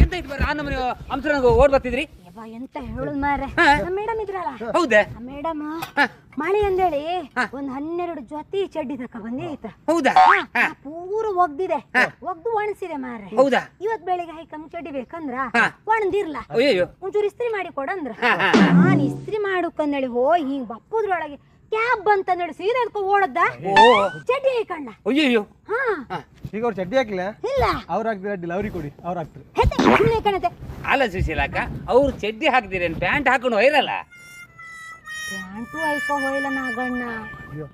ಎಂತ ಇತ್ತು ಬರ್ರಿ ಆ ನಮ್ಮನೆ ಅಂಶ ಓಡ್ ಬರ್ತಿದ್ರಿ ಯವ್ವ ಎಂತ ಹೇಳುದ್ ಮಾರ್ರೆ. ಮೇಡಮ್ ಇದ್ರಲ್ಲ? ಹೌದಾ? ಮೇಡಮ್. ಮಳೆ ಅಂದೇಳಿ. ಒಂದ್ ಹನ್ನೆರಡು ಜೊತೆ ಚಡ್ಡಿ ತಕ ಬಂದಿ ಹೌದಾ? ಆ, ಪೂರ ಒಗ್ದಿದೆ. ಒಗ್ದು ಒಣಸಿದೆ ಮಾರ್ರೆ. ಹೌದಾ? ಇವತ್ ಬೆಳಿಗ್ಗೆ ಹೈಕಮ್ ಚಡ್ಡಿ ಬೇಕಂದ್ರ ಹಾ. ಒಣದಿರ್ಲ. ಅಯ್ಯೋ ಒಂಚೂರು ಇಸ್ತ್ರಿ ಮಾಡಿ ಕೊಡಂದ್ರ. ಹಾ, ಹಾ, ನಾನ್ ಇಸ್ತ್ರಿ ಮಾಡುಕಂದೇಳಿ ಹೋ ಹಿಂಗ್ ಬಪ್ಪುದ್ರೊಳಗೆ ಕ್ಯಾಬ್ ಬಂತಂದೇಳಿ ಸೀರೆ ಎದ್ಕೊ ಓಡದ್ದ? ಓ ಚಡ್ಡಿ ಹೈಕಂಡ ಅಯ್ಯೋ ಹಾ. ಈಗ ಅವ್ರು ಚಡ್ಡಿ ಹಾಕಿಲ್ಲ? ಇಲ್ಲ. ಅವ್ರು ಹಾಕ್ತಿರ ಅಡ್ಡಿಲ್ಲ ಅವ್ರಿಗೆ ಕೊಡಿ ಅವ್ರು ಹಾಕ್ತಾರೆ. ಹೆತ್ತೆ ಸುಮ್ನೆ ಕಣತೆ. ಅಲ್ಲ ಅವ್ರು ಚಡ್ಡಿ ಹಾಕ್ದಿರೇನು ಪ್ಯಾಂಟ್ ಹಾಕೊಂಡು ಹೋಯ್ರಲ್ಲ ಪ್ಯಾಂಟು ಹಾಕೋ ಹೋಯ್ಲ ನಾಗಣ್ಣ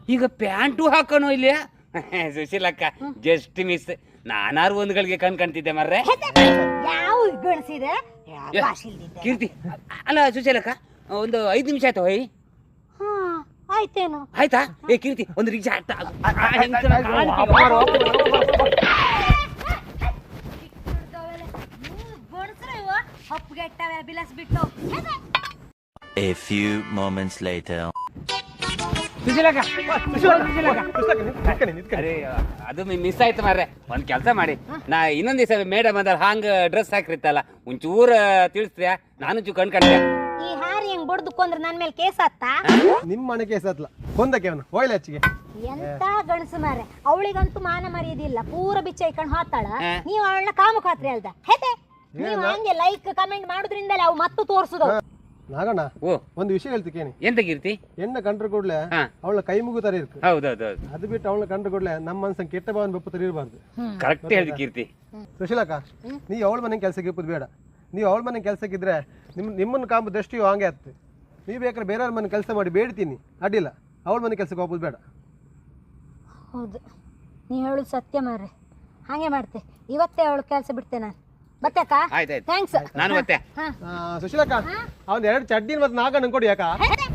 ಈಗ ಪ್ಯಾಂಟು ಹಾಕೋಣ ಇಲ್ಲಿ ಸುಶೀಲಕ್ಕ ಜಸ್ಟ್ ಮಿಸ್ ನಾನಾರು ಒಂದ್ಗಳಿಗೆ ಕಣ್ ಕಣ್ತಿದ್ದೆ ಮರ್ರೆ. ಯಾವ ಗಳಿಸಿದೆ ಕೀರ್ತಿ ಅಲ್ಲ ಸುಶೀಲಕ್ಕ ಒಂದು ಐದು ನಿಮಿಷ ಆಯ್ತು ಹೋಯ್ ಆಯ್ತೇನು? ಆಯ್ತಾ? ಏ ಕೀರ್ತಿ ಒಂದು ರಿಕ್ಷಾ ಆಗ್ತಾ ಹಪ್ಪಗೆಟ್ಟವೆ ಬಿಲಸ್ ಬಿಟ್ಟು A few moments later. ಅರೆ ಅದು ಮಿಸ್ ಆಯ್ತು ಮಾರ್ರೆ. ಒಂದ್ ಕೆಲಸ ಮಾಡಿ. ನಾ ಇನ್ನೊಂದ್ ದಿವಸ ಮೇಡಮ್ ಅಂದ್ರೆ ಹಾಂಗ್ ಡ್ರೆಸ್ ಹಾಕಿರ್ತಲ್ಲ ಒಂಚೂರ ತಿಳಿಸ್ತೀಯಾ? ನಾನು ಚೂ ಕಣ್ ಕಾಣ್ತೀಯ ಬಡ್ದು ಕೊಂದ್ರೆ ನನ್ ಮೇಲೆ ಕೇಸ್ ನಿಮ್ಮ ಮನೆ ಕೇಸ್ ಆತ್ಲ ಕೊಂದಕ್ಕೆ ಅವನು ಹೋಯ್ಲ ಹೆಚ್ಚಿಗೆ. ಎಂತ ಗಣಸು ಮಾರೆ ಅವಳಿಗಂತೂ ಮಾನ ಮರೆಯದಿಲ್ಲ ಪೂರ ಬಿಚ್ಚ ಇಕ್ಕೊಂಡು ಹಾತಾಳ ನೀವ್ ಅವಳನ್ನ ಕಾಮಕ್ ಖಾತ್ರಿ ಅಲ್ದ? ಹೇತೆ? ನೀವ್ ಹಂಗೆ ಲೈಕ್ ಕಮೆಂಟ್ ಮಾಡುದ್ರಿಂದಲೇ ಅವು ಮತ್ತು ತೋರ್ಸುದು ನಾಗಣ್ಣ ಓ. ಒಂದು ವಿಷಯ ಹೇಳ್ತಿ ಕೇಳಿ. ಎಂತ ಕೀರ್ತಿ? ಎನ್ನ ಕಂಡ್ರ ಕೂಡ್ಲೆ ಅವಳ ಕೈ ಮುಗು ತರ ಇರ್ತದೆ ಹೌದೌದು ಅದು ಬಿಟ್ಟು ಅವಳ ಕಂಡ್ರ ಕೂಡ್ಲೆ ನಮ್ಮ ಮನ್ಸಂಗ್ ಕೆಟ್ಟ ಭಾವನೆ ಬೆಪ್ಪು ತರ ಇರಬಾರ್ದು. ಕರೆಕ್ಟ್ ಹೇಳಿದ ಕೀರ್ತಿ. ಸುಶೀಲಕ್ಕ ನೀ ಅವಳ ಮನೆ ಕೆಲಸಕ್ಕೆ ಇಪ್ಪದು ಬೇಡ. ನೀವು ಅವಳ ಮನೆ ಕೆಲಸಕ್ಕಿದ್ರೆ ನಿಮ್ಮ ನಿಮ್ಮನ್ನು ಕಾಂಬ ದೃಷ್ಟಿಯು ಹಾಗೆ ಆಗ್ತದೆ ನೀವು ಬೇಕಾದ್ರೆ ಬೇರೆಯವ್ರ ಮನೆ ಕೆಲಸ ಮಾಡಿ ಬೇಡ್ತೀನಿ. ಅಡ್ಡಿಲ್ಲ. ಅವಳ ಮನೆ ಕೆಲಸಕ್ಕೆ ಹೋಗೋದು ಬೇಡ. ಹೌದು. ನೀ ಹೇಳುದು ಸತ್ಯ ಮಾರ್ರೆ. ಹಾಗೆ ಮಾಡ್ತೆ. ಇವತ್ತೇ ಅವಳು ಕೆಲಸ ಬಿಡ್ತೆ ನಾನು. ಬತ್ತಕ್ಕ ಆಯ್ತಾಯ್ತು ಥ್ಯಾಂಕ್ಸ್ ನಾನು ಮತ್ತೆ. ಸುಶೀಲಕ್ಕ ಅವ್ನು ಎರಡು ಚಡ್ಡಿನ ಮತ್ತೆ ನಾಗಣ್ಣ ಕೊಡಿ ಯಾಕ ಹೇತೆ